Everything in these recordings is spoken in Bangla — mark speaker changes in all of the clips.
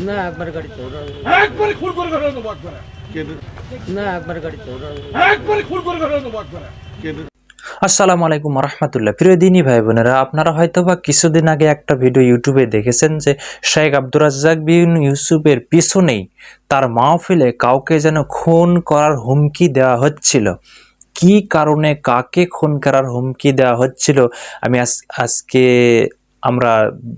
Speaker 1: না একবার ওরা
Speaker 2: একবারে খুন করে ঘটনা দেবো একবারে।
Speaker 1: না একবার ওরা
Speaker 2: একবারে খুন করে ঘটনা দেবো একবারে।
Speaker 3: আসসালামু আলাইকুম রহমতুল্লাহ। প্রিয় দিনী ভাই বোনেরা আপনারা হয়তো বা কিছুদিন আগে একটা ভিডিও ইউটিউবে দেখেছেন যে শেখ আব্দুর রাজ্জাক বিন ইউসুফের পিছনেই তার মাহফিলে কাউকে যেন খুন করার হুমকি দেওয়া হচ্ছিল। কি কারণে কাকে খুন করার হুমকি দেওয়া হচ্ছিল? আমি আজ- আজকে আমরা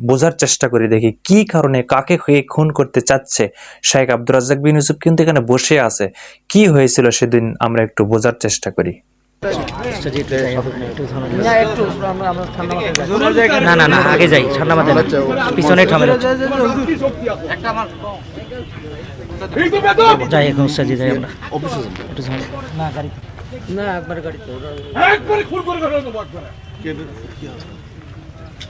Speaker 3: বোঝার চেষ্টা করি দেখি কি কারণে কাকে হয়ে খুন করতে চাচ্ছে। শেখ আব্দুর রাজ্জাক বিন ইউসুফ কিন্তু এখানে বসে আছে। কি হয়েছিল সেদিন আমরা একটু বোঝার চেষ্টা করি।
Speaker 1: না।
Speaker 4: না না আগে যাই ঠান্ডা মাথায় পিছনে
Speaker 2: বেদম
Speaker 4: যাই এখন সাজি যাই আমরা। একটু না গাড়ি।
Speaker 1: না একবার ওরা
Speaker 2: একবারে খুন করে ঘটনা দেবো একবারে আলা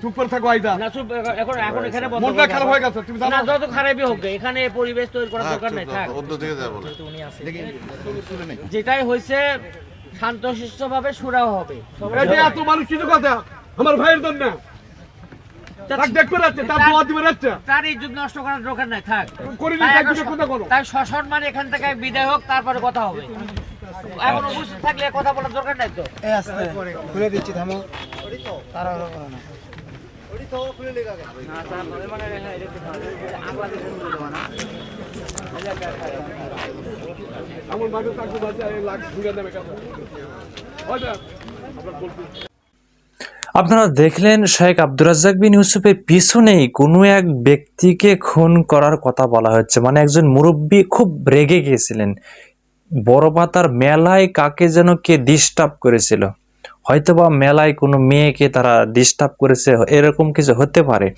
Speaker 2: চুপ করে থাকো আইদা।
Speaker 1: না চুপ এখন এখন এখানে বন্ধ
Speaker 2: মনটা খারাপ হয়ে গেছে তুমি
Speaker 1: না যত খারাপই হোক এখানে পরিবেশ তৈরি করার দরকার নাই থাক। যেটাই হয়েছে শান্ত শিষ্ট ভাবে সুরাও হবে।
Speaker 2: এই যে এত মানুষ কিছু কথা আমার ভাইয়ের জন্য। তার
Speaker 1: তার তারপরে কথা হবে। এখন উপস্থিত থাকলে কথা বলার দরকার নাই তো?
Speaker 4: খুলে দিচ্ছি থামো।
Speaker 2: আপনারা
Speaker 3: দেখলেন শেখ আব্দুর রাজ্জাক বিন ইউসুফের পিছনেই কোনো এক ব্যক্তিকে খুন করার কথা বলা হচ্ছে মানে একজন মুরব্বী খুব রেগে গিয়েছিলেন। বড় পাতার মেলায় কাকে যেন কে ডিস্টার্ব করেছিল। হয়তোবা মেলায় কোনো মেয়েকে তারা ডিস্টার্ব করেছে, এরকম কিছু হতে পারে।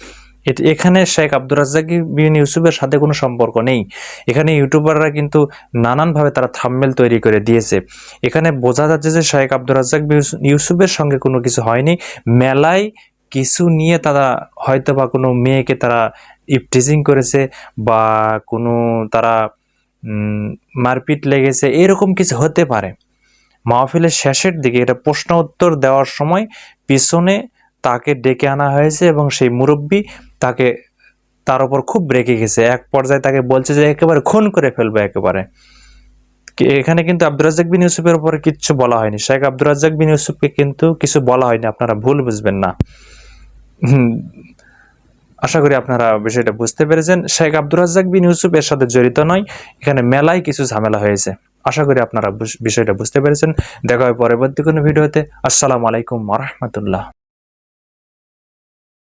Speaker 3: এট- এখানে শেখ আব্দুর রাজ্জাক বিন ইউসুফের সাথে কোনো সম্পর্ক নেই। এখানে ইউটিউবাররা কিন্তু নানানভাবে তারা থাম্বেল তৈরি করে দিয়েছে। এখানে বোঝা যাচ্ছে যে শেখ আব্দুর রাজ্জাক ইউসুফের সঙ্গে কোনো কিছু হয়নি। মেলায় কিছু নিয়ে তারা হয়তো বা কোনো মেয়েকে তারা ইপটিজিং করেছে বা কোনো তারা মারপিট লেগেছে, এরকম কিছু হতে পারে। মাহফিলের শেষের দিকে এটা প্রশ্ন উত্তর দেওয়ার সময় পিছনে তাকে ডেকে আনা হয়েছে এবং সেই মুরব্বী তাকে, তার উপর খুব রেগে গেছে। এক পর্যায়ে তাকে বলছে যে একেবারে খুন করে ফেলবে একেবারে। এখানে কিন্তু আব্দুর রাজ্জাক বিন ইউসুফের উপরে কিচ্ছু বলা হয়নি। শেখ আব্দুর রাজ্জাক বিন ইউসুফকে কিন্তু কিছু বলা হয়নি। আপনারা ভুল বুঝবেন না। আশা করি আপনারা বিষয়টা বুঝতে পেরেছেন। শেখ আব্দুর রাজ্জাক বিন ইউসুফ এর সাথে জড়িত নয়। এখানে মেলায় কিছু ঝামেলা হয়েছে। আশা করি আপনারা বিষয়টা বুঝতে পেরেছেন। দেখা হয় পরবর্তী কোনো ভিডিওতে। আসসালামু আলাইকুম রহমতুল্লাহ।